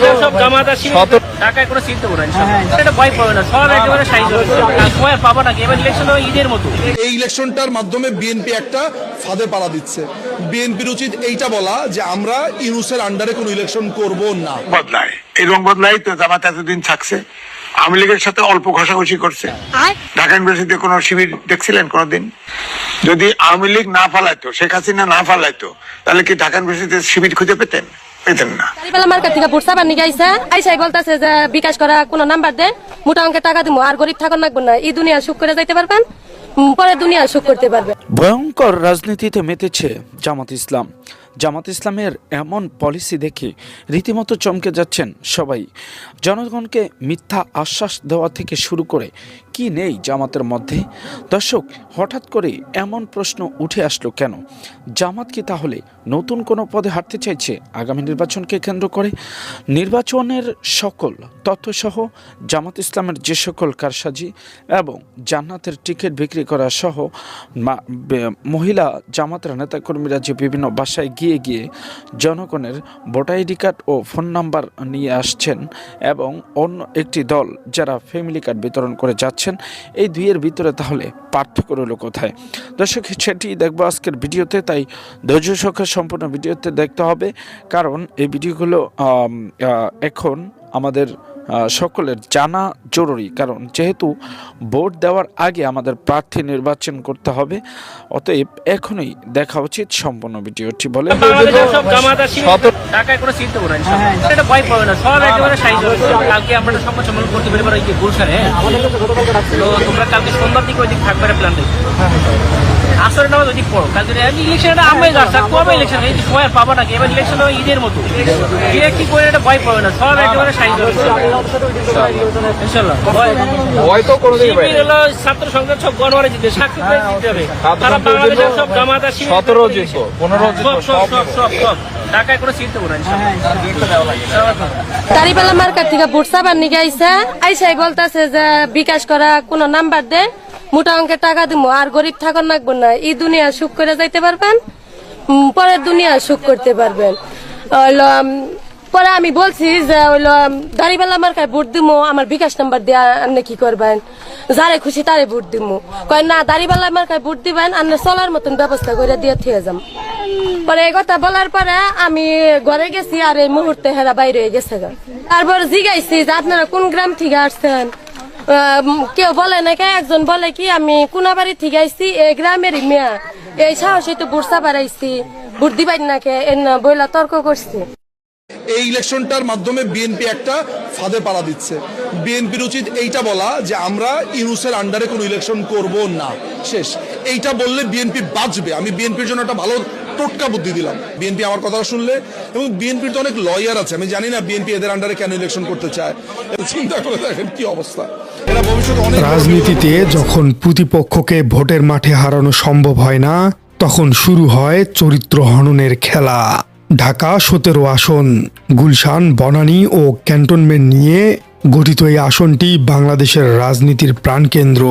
বাংলাদেশের সব জামাত আর শিবির সতেরো- সিট দেবো না এটা ভয় পাবে না সব একেবারে সাইজ হবে। পাবো নাকি এবার ইলেকশন ঈদের মতো। এই ইলেকশনটার মাধ্যমে বিএনপি একটা ফাঁদে পাড়া দিচ্ছে। বিএনপির উচিত এইটা বলা যে আমরা ইউনুসের আন্ডারে কোনো ইলেকশন করব না। বদলায়। এই রং বদলাই তো জামাত এতদিন থাকছে। আওয়ামী লীগের সাথে অল্প ঘষাঘষি করছে। ঢাকা ইউনিভার্সিটিতে কোনো শিবির দেখছিলেন কোনোদিন? যদি আওয়ামী লীগ না ফালাইতো শেখ হাসিনা না ফালাইতো তাহলে কি ঢাকা ইউনিভার্সিটিতে শিবির খুঁজে পেতেন? পেতেন না। গাড়িওয়ালা মার্কেট থেকে বুট সাবান নিয়ে আইসা আইসাই বলতেছে যে বিকাশ করা কোনো নাম্বার দেন মোটা টাকা দিব আর গরিব থাকুন লাগবে না। এই দুনিয়া সুখ করে যাইতে পারবেন পরে দুনিয়া সুখ করতে পারবে ভয়ঙ্কর রাজনীতিতে মেতেছে জামাত ইসলাম। জামাত ইসলামের এমন পলিসি দেখে রীতিমতো চমকে যাচ্ছেন সবাই। জনগণকে মিথ্যা আশ্বাস দেওয়া থেকে শুরু করে কি নেই জামাতের মধ্যে? দর্শক, হঠাৎ করে এমন প্রশ্ন উঠে আসলো কেন? জামাত কি তাহলে নতুন কোনো পদে হাঁটতে চাইছে? আগামী নির্বাচনকে কেন্দ্র করে নির্বাচনের সকল তথ্যসহ জামাত ইসলামের যে সকল কারসাজি এবং জান্নাতের টিকিট বিক্রি করা সহ মহিলা জামাতের নেতাকর্মীরা যে বিভিন্ন বাসায় গিয়ে গিয়ে জনগণের ভোটার আইডি কার্ড ও ফোন নাম্বার নিয়ে আসছেন এবং অন্য একটি দল যারা ফ্যামিলি কার্ড বিতরণ করে যাচ্ছেন, এই দুইয়ের ভিতরে তাহলে পার্থক্য রইল কোথায়? দর্শক, সেটি দেখব আজকের ভিডিওতে, তাই ধৈর্য সহকারে সম্পূর্ণ ভিডিওতে দেখতে হবে। কারণ এই ভিডিওগুলো এখন আমাদের সকলের জানা জরুরি কারণ যেহেতু ভোট দেওয়ার আগে আমাদের প্রার্থী নির্বাচন করতে হবে অতএব এখনই দেখা উচিত সম্পূর্ণ ভিডিওটি। বলে ঢাকায় কোনো সিট দেবো না এটা ভয় পাবে না সব একেবারে সাইজ হবে কালকে আমরা সংবাদ সম্মেলন করতে পারি পারি গুলশানে? হ্যাঁ তো তোমরা কালকে সন্ধ্যার দিকে ওই দিক থাকবে প্ল্যান দেখি আসলে নামাজ ওই দিক পড়ো। কালকে ইলেকশনটা আমি যাচ্ছে কবে ইলেকশন এই সময় পাবো নাকি এবার ইলেকশন ঈদের মতো। কি করে এটা ভয় পাবে না? সব একেবারে সাইজ হয়তো কোনোদিনই পাই শিবির ছাত্র সংসদ সব গণহারে জিতবে সাক্ষী জিততে হবে। তারা বাংলাদেশের সব জামাত সতেরো জিতবো পনেরো সব সব সব সব সব ঢাকায় কোনো সিট দেবো না ইনশাআল্লাহ। মার্কেট থেকে বুট সাবান নিয়ে আইসা আইসাই বলতেছে যে বিকাশ করা কোনো নাম্বার দেন মোটা অঙ্কের টাকা দিব আর গরিব থাকুন লাগবে না এই দুনিয়া সুখ করে যাইতে পারবেন পরের দুনিয়া সুখ করতে পারবেন। পরে আমি বলছি যে হইল দাড়িওয়ালা মার্কায় ভোট দিমু, আমার বিকাশ নাম্বার দিয়ে আপনি কি করবেন? যারে খুশি তারে ভোট দিমু। কয়, না দাড়িওয়ালা মার্কায় ভোট দিবেন আপনি চলার মতন ব্যবস্থা করে দিয়ে থিয়ে যাম। পরে এই কথা বলার পরে আমি ঘরে গেছি আর এই মুহূর্তে হেরা বাইরে হয়ে গেছে। তারপর জিগাইছি যে আপনারা কোন গ্রাম থেকে আসছেন? কেউ বলে নাকি একজন বলে কি, আমি কোনাবাড়ি থেকে আইছি এই গ্রামেরই মেয়া। এই সাহসে তো বুড়সা বাড়াইছি নাকি এর না বইলা তর্ক করছি। এই ইলেকশনটার মাধ্যমে বিএনপি একটা ফাঁদে পাড়া দিচ্ছে। বিএনপির উচিত এইটা বলা যে আমরা ইউনুসের আন্ডারে কোনো ইলেকশন করব না। শেষ। এইটা বললে বিএনপি বাঁচবে। আমি বিএনপির জন্য একটা ভালো টোটকা বুদ্ধি দিলাম। বিএনপি আমার কথা শুনলে এবং বিএনপির তো অনেক লয়ার আছে। আমি জানি না বিএনপি এদের আন্ডারে কেন ইলেকশন করতে চায়। এটা চিন্তা করে দেখেন কি অবস্থা। এরা ভবিষ্যতে অনেক রাজনীতিতে যখন প্রতিপক্ষকে ভোটের মাঠে হারানো সম্ভব হয় না তখন শুরু হয় চরিত্র হননের খেলা। ঢাকা সতেরো আসন, গুলশান, বনানী ও ক্যান্টনমেন্ট নিয়ে গঠিত এই আসনটি বাংলাদেশের রাজনীতির প্রাণকেন্দ্র।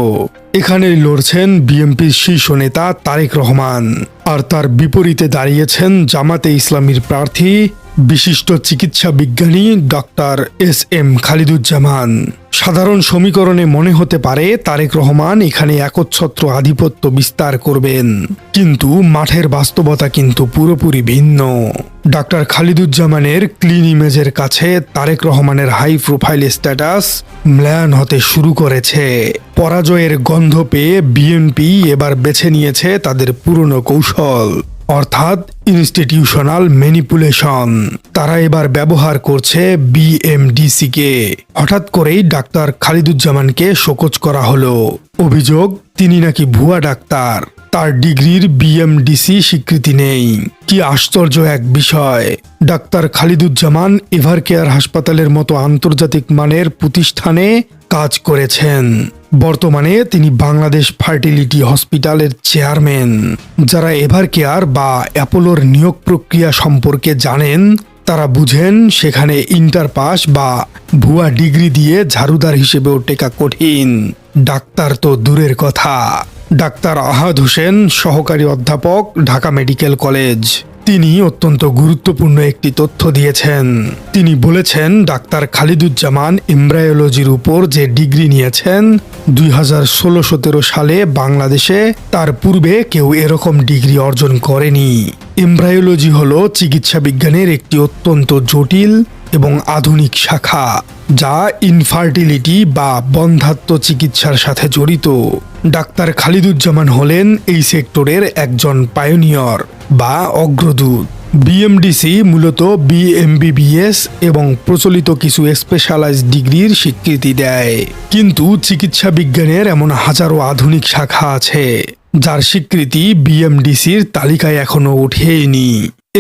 এখানে লড়ছেন বিএনপির শীর্ষ নেতা তারেক রহমান। আর তার বিপরীতে দাঁড়িয়েছেন জামাতে ইসলামীর প্রার্থী বিশিষ্ট চিকিৎসা বিজ্ঞানী ডক্টর এস এম খালিদুজ্জামান। সাধারণ সমীকরণে মনে হতে পারে তারেক রহমান এখানে একচ্ছত্র আধিপত্য বিস্তার করবেন। কিন্তু মাঠের বাস্তবতা কিন্তু পুরোপুরি ভিন্ন। ডক্টর খালিদুজ্জামানের ক্লিন ইমেজের কাছে তারেক রহমানের হাই প্রোফাইল স্ট্যাটাস ম্লান হতে শুরু করেছে। পরাজয়ের গন্ধ পেয়ে বিএনপি এবার বেছে নিয়েছে তাদের পুরনো কৌশল। অর্থাৎ ইনস্টিটিউশনাল ম্যানিপুলেশন তারা এবার ব্যবহার করছে বিএমডিসি কে। হঠাৎ করেই ডাক্তার খালিদুজ্জামানকে শোকজ করা হলো। অভিযোগ, তিনি নাকি ভুয়া ডাক্তার। তার ডিগ্রির বিএমডিসি স্বীকৃতি নেই। কি আশ্চর্য এক বিষয়। ডাক্তার খালিদুজ্জামান এভার কেয়ার হাসপাতালের মতো আন্তর্জাতিক মানের প্রতিষ্ঠানে কাজ করেছেন। বর্তমানে তিনি বাংলাদেশ ফার্টিলিটি হসপিটালের চেয়ারম্যান। যারা এভার কেয়ার বা অ্যাপোলোর নিয়োগ প্রক্রিয়া সম্পর্কে জানেন, তারা বুঝেন সেখানে ইন্টার পাস বা ভুয়া ডিগ্রি দিয়ে ঝাড়ুদার হিসেবেও টেকা কঠিন। ডাক্তার তো দূরের কথা। ডাক্তার আহাদ হোসেন, সহকারী অধ্যাপক, ঢাকা মেডিকেল কলেজ। তিনি অত্যন্ত গুরুত্বপূর্ণ একটি তথ্য দিয়েছেন। তিনি বলেছেন, ডাক্তার খালিদুজ্জামান এমব্রায়োলজির উপর যে ডিগ্রি নিয়েছেন, দুই হাজার ষোলো সতেরো সালে বাংলাদেশে তার পূর্বে কেউ এরকম ডিগ্রি অর্জন করেনি। এমব্রায়োলজি হল চিকিৎসা বিজ্ঞানের একটি অত্যন্ত জটিল এবং আধুনিক শাখা, যা ইনফার্টিলিটি বা বন্ধাত্ম চিকিৎসার সাথে জড়িত। ডাক্তার খালিদুজ্জামান হলেন এই সেক্টরের একজন পায়োনিয়র বা অগ্রদূত। বিএমডিসি মূলত বিএমবিবিএস এবং প্রচলিত কিছু স্পেশালাইজ ডিগ্রির স্বীকৃতি দেয়। কিন্তু চিকিৎসা বিজ্ঞানের এমন হাজারো আধুনিক শাখা আছে, যার স্বীকৃতি বিএমডিসির তালিকায় এখনও ওঠেনি।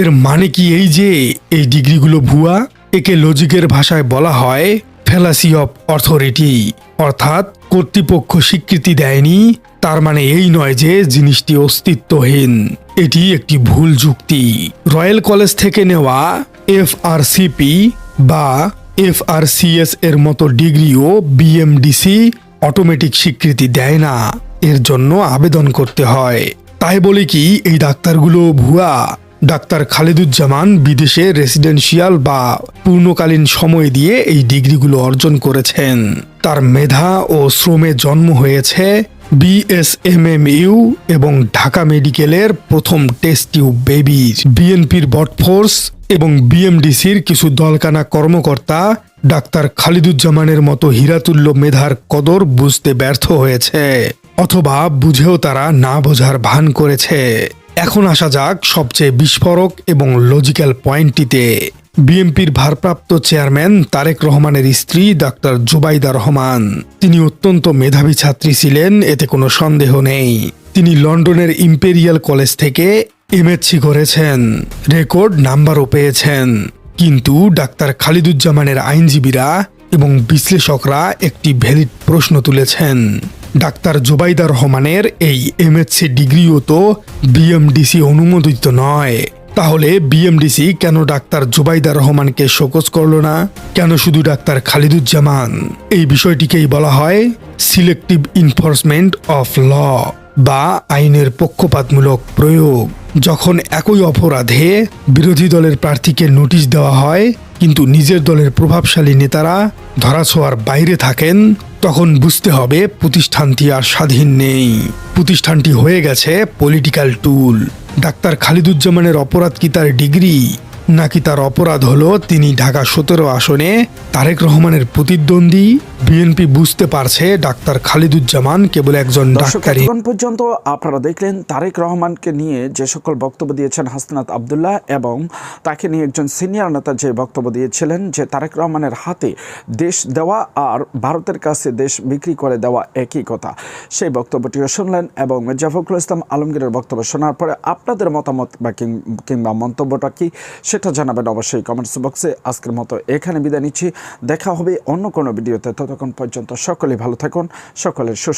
এর মানে কি এই যে, এই ডিগ্রিগুলো ভুয়া? একে লজিকের ভাষায় বলা হয় ফেলাসি অফ অথরিটি অর্থাৎ কর্তৃপক্ষ স্বীকৃতি দেয়নি, তার মানে এই নয় যে জিনিসটি অস্তিত্বহীন। এটি একটি ভুল যুক্তি। রয়্যাল কলেজ থেকে নেওয়া এফ আর এফআরসিপি বা এফ আর এফআরসিএস এর মতো ডিগ্রিও বিএমডিসি অটোমেটিক স্বীকৃতি দেয় না। এর জন্য আবেদন করতে হয়। তাই বলে কি এই ডাক্তারগুলো ভুয়া? ডাক্তার খালেদুজ্জামান বিদেশে রেসিডেন্সিয়াল বা পূর্ণকালীন সময় দিয়ে এই ডিগ্রিগুলো অর্জন করেছেন। তার মেধা ও শ্রমে জন্ম হয়েছে বিএসএমএমইউ এবং ঢাকা মেডিকেলের প্রথম টেস্ট টিউব বেবির। বিএনপির বটফোর্স এবং বিএমডিসির কিছু দলকানা কর্মকর্তা ডাক্তার খালিদুজ্জামানের মতো হীরাতুল্য মেধার কদর বুঝতে ব্যর্থ হয়েছে, অথবা বুঝেও তারা না বোঝার ভান করেছে। এখন আসা যাক সবচেয়ে বিস্ফোরক এবং লজিক্যাল পয়েন্টটিতে বিএনপির ভারপ্রাপ্ত চেয়ারম্যান তারেক রহমানের স্ত্রী ডাক্তার জুবাইদা রহমান। তিনি অত্যন্ত মেধাবী ছাত্রী ছিলেন, এতে কোনো সন্দেহ নেই। তিনি লন্ডনের ইম্পেরিয়াল কলেজ থেকে এমএসসি করেছেন, রেকর্ড নাম্বারও পেয়েছেন। কিন্তু ডাক্তার খালিদুজ্জামানের আইনজীবীরা এবং বিশ্লেষকরা একটি ভ্যালিড প্রশ্ন তুলেছেন। ডাক্তার জুবাইদা রহমানের এই এমএসসি ডিগ্রিও তো বিএমডিসি অনুমোদিত নয়। তাহলে বিএমডিসি কেন ডাক্তার জুবাইদা রহমানকে শোকজ করল না? কেন শুধু ডাক্তার খালিদুজ্জামান? এই বিষয়টিকেই বলা হয় সিলেক্টিভ ইনফোর্সমেন্ট অফ ল বা আইনের পক্ষপাতমূলক প্রয়োগ। যখন একই অপরাধে বিরোধী দলের প্রার্থীকে নোটিশ দেওয়া হয়, কিন্তু নিজের দলের প্রভাবশালী নেতারা ধরাছোঁয়ার বাইরে থাকেন, তখন বুঝতে হবে প্রতিষ্ঠানটি আর স্বাধীন নেই। প্রতিষ্ঠানটি হয়ে গেছে পলিটিক্যাল টুল। ডাক্তার খালিদুজ্জামানের অপরাধ কি তার ডিগ্রি? নাকি তার অপরাধ হলো তিনি ঢাকা সতেরো আসনে তারেক রহমানের প্রতিদ্বন্দ্বী? বিএনপি বুঝতে পারছে ডাক্তার খালিদুজ্জামান কেবল একজন দর্শক ডাক্তারি এতক্ষণ পর্যন্ত আপনারা দেখলেন তারেক রহমানকে নিয়ে যে সকল বক্তব্য দিয়েছেন হাসনাত আবদুল্লাহ এবং তাকে নিয়ে একজন সিনিয়র নেতা যে বক্তব্য দিয়েছিলেন যে তারেক রহমানের হাতে দেশ দেওয়া আর ভারতের কাছে দেশ বিক্রি করে দেওয়া একই কথা। সেই বক্তব্যটিও শুনলেন এবং মির্জা ফখরুল ইসলাম আলমগীরের বক্তব্য শোনার পরে আপনাদের মতামত বা কিং- কিংবা মন্তব্যটা কি? সেটা জানাবেন অবশ্যই কমেন্টস বক্সে আজকের মতো এখানে বিদায় নিচ্ছি। দেখা হবে অন্য কোনো ভিডিওতে। ততক্ষণ পর্যন্ত সকলে ভালো থাকুন, সকলের সুস্বাস্থ্য।